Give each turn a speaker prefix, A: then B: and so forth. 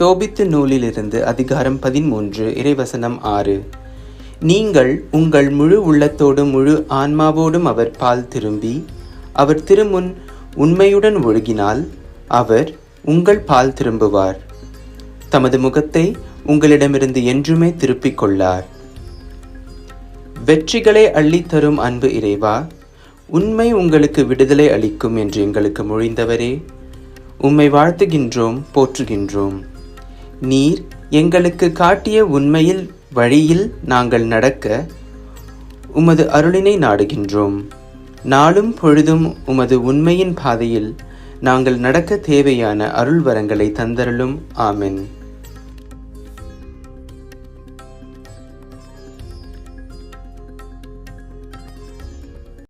A: தோபித்து நூலிலிருந்து அதிகாரம் பதிமூன்று இறைவசனம் ஆறு. நீங்கள் உங்கள் முழு உள்ளத்தோடும் முழு ஆன்மாவோடும் அவர் பால் திரும்பி அவர் திருமுன் உண்மையுடன் ஒழுகினால் அவர் உங்கள் பால் திரும்புவார். தமது முகத்தை உங்களிடமிருந்து என்றுமே திருப்பிக் கொள்ளார். வெற்றிகளை அள்ளித்தரும் அன்பு இறைவா உண்மை உங்களுக்கு விடுதலை அளிக்கும் என்று எங்களுக்கு மொழிந்தவரே. உம்மை வாழ்த்துகின்றோம் போற்றுகின்றோம். நீர் எங்களுக்கு காட்டிய உண்மையில் வழியில் நாங்கள் நடக்க உமது அருளினை நாடுகின்றோம். நாளும் பொழுதும் உமது உண்மையின் பாதையில் நாங்கள் நடக்க தேவையான அருள் வரங்களை தந்தருளும். ஆமென்.